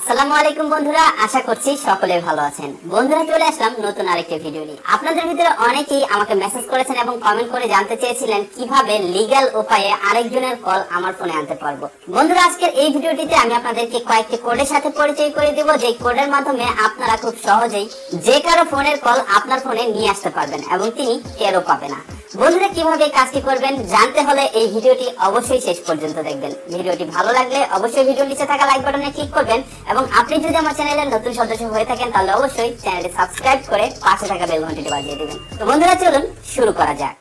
আসসালামু আলাইকুম বন্ধুরা, আশা করছি সকলে ভালো আছেন। বন্ধুরা, চলে আসলাম নতুন আরেকটি ভিডিও নিয়ে। আপনাদের ভিতরে অনেকেই আমাকে মেসেজ করেছেন এবং কমেন্ট করে জানতে চেয়েছিলেন কীভাবে লিগ্যাল উপায়ে আরেকজনের কল আমার ফোনে আনতে পারব। বন্ধুরা, আজকের এই ভিডিওটিতে আমি আপনাদেরকে কয়েকটি কোডের সাথে পরিচয় করে দিব। যে কোডের মাধ্যমে আপনারা খুব সহজেই যে কারও ফোনের কল আপনার ফোনে নিয়ে আসতে পারবেন এবং তিনি টেরও পাবে না। বন্ধুরা, কীভাবে কাজটি করবেন জানতে হলে এই ভিডিওটি অবশ্যই শেষ পর্যন্ত দেখবেন। ভিডিওটি ভালো লাগলে অবশ্যই ভিডিও নিচে থাকা লাইক বাটনে ক্লিক করবেন এবং আপনি যদি আমার চ্যানেলের নতুন সদস্য হয়ে থাকেন, তাহলে অবশ্যই চ্যানেলটি সাবস্ক্রাইব করে পাশে থাকা বেল ঘন্টিটি বাজিয়ে দেবেন। তো বন্ধুরা, চলুন শুরু করা যাক।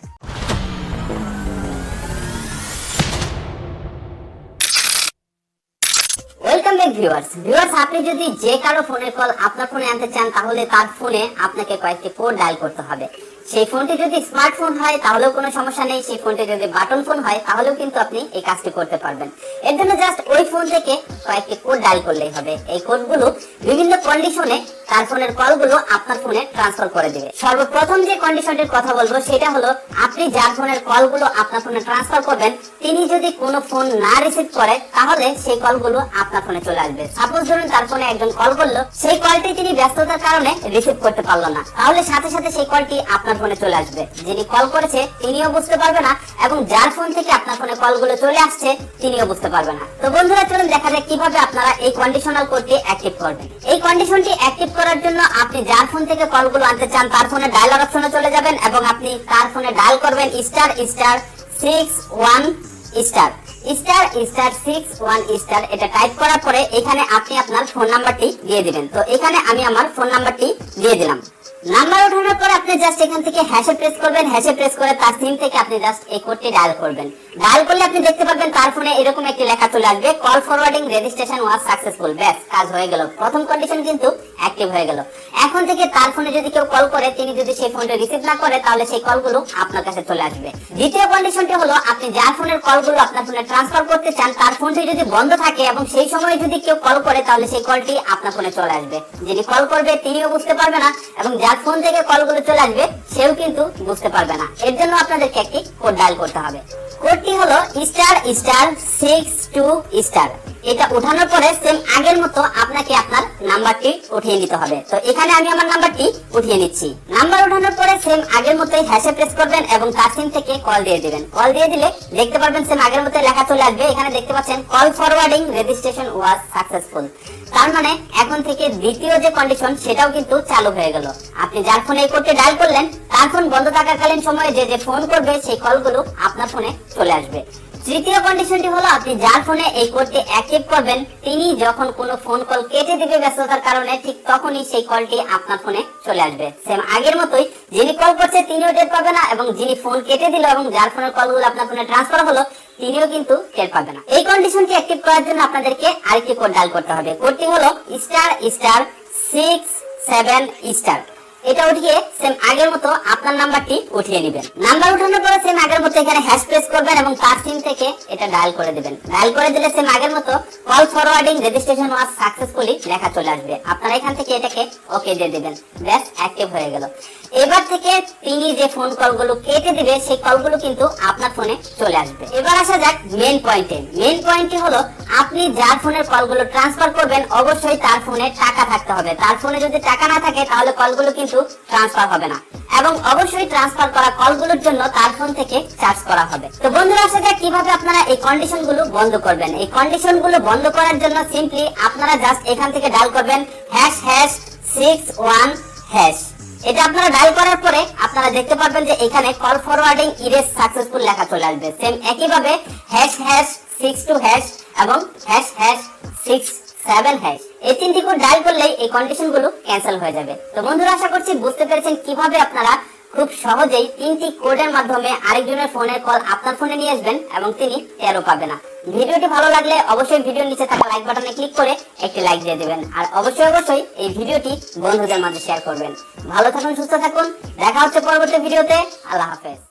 ভিউয়ার্স ভিউয়ার্স আপনি যদি যে কারও ফোনের কল আপনার ফোনে আনতে চান, তাহলে তার ফোনে আপনাকে কয়েকটি কোড ডায়াল করতে হবে। সেই ফোনটি যদি স্মার্টফোন হয়, তাহলেও কোনো সমস্যা নেই। সেই ফোনটি যদি বাটন ফোন হয়, তাহলেও কিন্তু আপনি এই কাজটি করতে পারবেন। এর জন্য জাস্ট ওই ফোন থেকে কয়েকটি কোড ডায়াল করলেই হবে। এই কোডগুলো বিভিন্ন কন্ডিশনে তার ফোনের কলগুলো আপনার ফোনে ট্রান্সফার করে দিবে। সর্বপ্রথম যে কন্ডিশনটির কথা বলব, সেটা হলো আপনি যার ফোনের কলগুলো আপনার ফোনে ট্রান্সফার করবেন, তিনি যদি কোনো ফোন না রিসিভ করে, তাহলে সেই কলগুলো আপনার ফোনে চলে আসবে। সাপোজ ধরুন তার ফোনে একজন কল করল, সেই কলটি তিনি ব্যস্ততার কারণে রিসিভ করতে পারল না। তাহলে সাথে সাথে সেই কলটি আপনার ফোনে চলে আসবে। যিনি কল করেছে, তিনিও বুঝতে পারবে না, এবং যার ফোন থেকে আপনার ফোনে কলগুলো চলে আসছে, তিনিও বুঝতে পারবে না। তো বন্ধুরা, চলুন দেখা যাক কীভাবে আপনারা এই কন্ডিশনাল কোডটি অ্যাক্টিভ করবেন। এই কন্ডিশনটি অ্যাক্টিভ করার জন্য আপনি যার ফোন থেকে কলগুলো আনতে চান, তার ফোনে ডায়ালার অপশনে চলে যাবেন এবং আপনি তার ফোনে ডায়াল করবেন star star six one star star star six one star এটা টাইপ করার পরে এখানে আপনি আপনার ফোন নাম্বারটি দিয়ে দিবেন। তো এখানে আমি আমার ফোন নাম্বারটি দিয়ে দিলাম। নাম্বার ওঠানোর পর আপনি জাস্ট এখান থেকে হ্যাশে প্রেস করবেন হ্যাশে প্রেস করে তার সিম থেকে আপনি জাস্ট এই কোডটি ডায়াল করবেন। ডায়াল করলে আপনি দেখতে পারবেন তার ফোনে এরকম একটি লেখা চলে আসবে call forwarding registration was successful ব্যাস, কাজ হয়ে গেল। প্রথম কন্ডিশন কিন্তু অ্যাক্টিভ হয়ে গেল। এখন থেকে তার ফোনে যদি কেউ কল করে, তিনি যদি সেই ফোনটা রিসিভ না করে, তাহলে সেই কলগুলো আপনার কাছে চলে আসবে। দ্বিতীয় কন্ডিশনটি হলো, আপনি যার ফোনের কলগুলো আপনার ফোনে ট্রান্সফার করতে চান, তার ফোনটি যদি বন্ধ থাকে এবং সেই সময় যদি কেউ কল করে, তাহলে সেই কলটি আপনার ফোনে চলে আসবে। যিনি কল করবে, তিনিও বুঝতে পারবে না এবং যার ফোন থেকে কল কলগুলো চলে আসবে, সেও কিন্তু বুঝতে পারবে না। এর জন্য আপনাদেরকে একটি কোড ডায়াল করতে হবে। কোডটি হলো star star six two star এটা উঠানোর পরে সেম আগের মতো আপনাকে আপনার নাম্বারটি উঠিয়ে নিতে হবে। তো এখানে আমি আমার নাম্বারটি উঠিয়ে নিচ্ছি। নাম্বার উঠানোর পরে সেম আগের মতোই হ্যাশে প্রেস করবেন এবং তার সিম থেকে কল দিয়ে দিবেন। কল দিয়ে দিলে দেখতে পারবেন সেম আগের মতো লেখা চলে আসবে। এখানে দেখতে পাচ্ছেন call forwarding registration was successful তার মানে এখন থেকে দ্বিতীয় যে কন্ডিশন সেটাও কিন্তু চালু হয়ে গেল। আপনি যার ফোনে এই করতে ডায়াল করলেন, তার ফোন বন্ধ থাকাকালীন সময়ে যে যে ফোন করবে, সেই কলগুলো আপনার ফোনে চলে আসবে। তৃতীয় কন্ডিশনটি হলো আপনি যার ফোনে এই কোডটি অ্যাক্টিভ করবেন, তিনি যখন কোনো ফোন কল কেটে দিবে ব্যস্ততার কারণে, ঠিক তখনই সেই কলটি আপনার ফোনে চলে আসবে। সেম আগের মতোই, যিনি কল করছে তিনিও টের পাবে না এবং যিনি ফোন কেটে দিল এবং যার ফোনের কলগুলো আপনার ফোনে ট্রান্সফার হলো, তিনিও কিন্তু টের পাবে না। এই কন্ডিশনটি অ্যাক্টিভ করার জন্য আপনাদেরকে আরেকটি কোড ডায়াল করতে হবে। কোডটি হলো star star six seven star এটা উঠিয়ে সেম আগের মতো আপনার নাম্বারটি উঠিয়ে নেবেন। নাম্বার উঠানোর পরে সেম আগের মতো এখানে হ্যাশ প্রেস করবেন এবং তার সিম থেকে এটা ডায়াল করে দিবেন। ডায়াল করে দিলে সেম আগের মতো call forwarding registration was successfully লেখা চলে আসবে। আপনারা এখান থেকে এটাকে ওকে দিয়ে দিবেন। ব্যাস অ্যাক্টিভ হয়ে গেল। এবার থেকে তিনি যে ফোন কলগুলো কেটে দিবে, সেই কলগুলো কিন্তু আপনার ফোনে চলে আসবে। এবার আসা যাক মেন পয়েন্টে মেন পয়েন্টটি হলো, আপনি যার ফোনের কলগুলো ট্রান্সফার করবেন, অবশ্যই তার ফোনে টাকা থাকতে হবে। তার ফোনে যদি টাকা না থাকে, তাহলে কলগুলো কিন্তু ট্রান্সফার হবে না। এবং অবশ্যই ট্রান্সফার করা কলগুলোর জন্য তার ফোন থেকে চার্জ করা হবে। তো বন্ধুরা, আসা যাক কীভাবে আপনারা এই কন্ডিশনগুলো বন্ধ করবেন। এই কন্ডিশনগুলো বন্ধ করার জন্য সিম্পলি আপনারা জাস্ট এখান থেকে ডাল করবেন hash hash six one hash এটা আপনারা ডায়াল করার পরে আপনারা দেখতে পারবেন যে এখানে কল ফরওয়ার্ডিং ইরেজ সাকসেসফুল লেখা চলে আসবে। সেম একইভাবে hash hash six two hash এবং hash hash six seven hash এই তিনটি কোড ডায়াল করলেই এই কন্ডিশনগুলো ক্যান্সেল হয়ে যাবে। তো বন্ধুরা, আশা করছি বুঝতে পেরেছেন কীভাবে আপনারা খুব সহজেই তিনটি কোডের মাধ্যমে আরেকজনের ফোনের কল আপনার ফোনে নিয়ে আসবেন এবং তিনি টেরও পাবে না। ভিডিওটি ভালো লাগলে অবশ্যই ভিডিওর নিচে থাকা লাইক বাটনে ক্লিক করে একটি লাইক দিয়ে দেবেন। আর অবশ্যই অবশ্যই এই ভিডিওটি বন্ধুদের মাঝে শেয়ার করবেন। ভালো থাকুন, সুস্থ থাকুন। দেখা হচ্ছে পরবর্তী ভিডিওতে। আল্লাহ হাফেজ।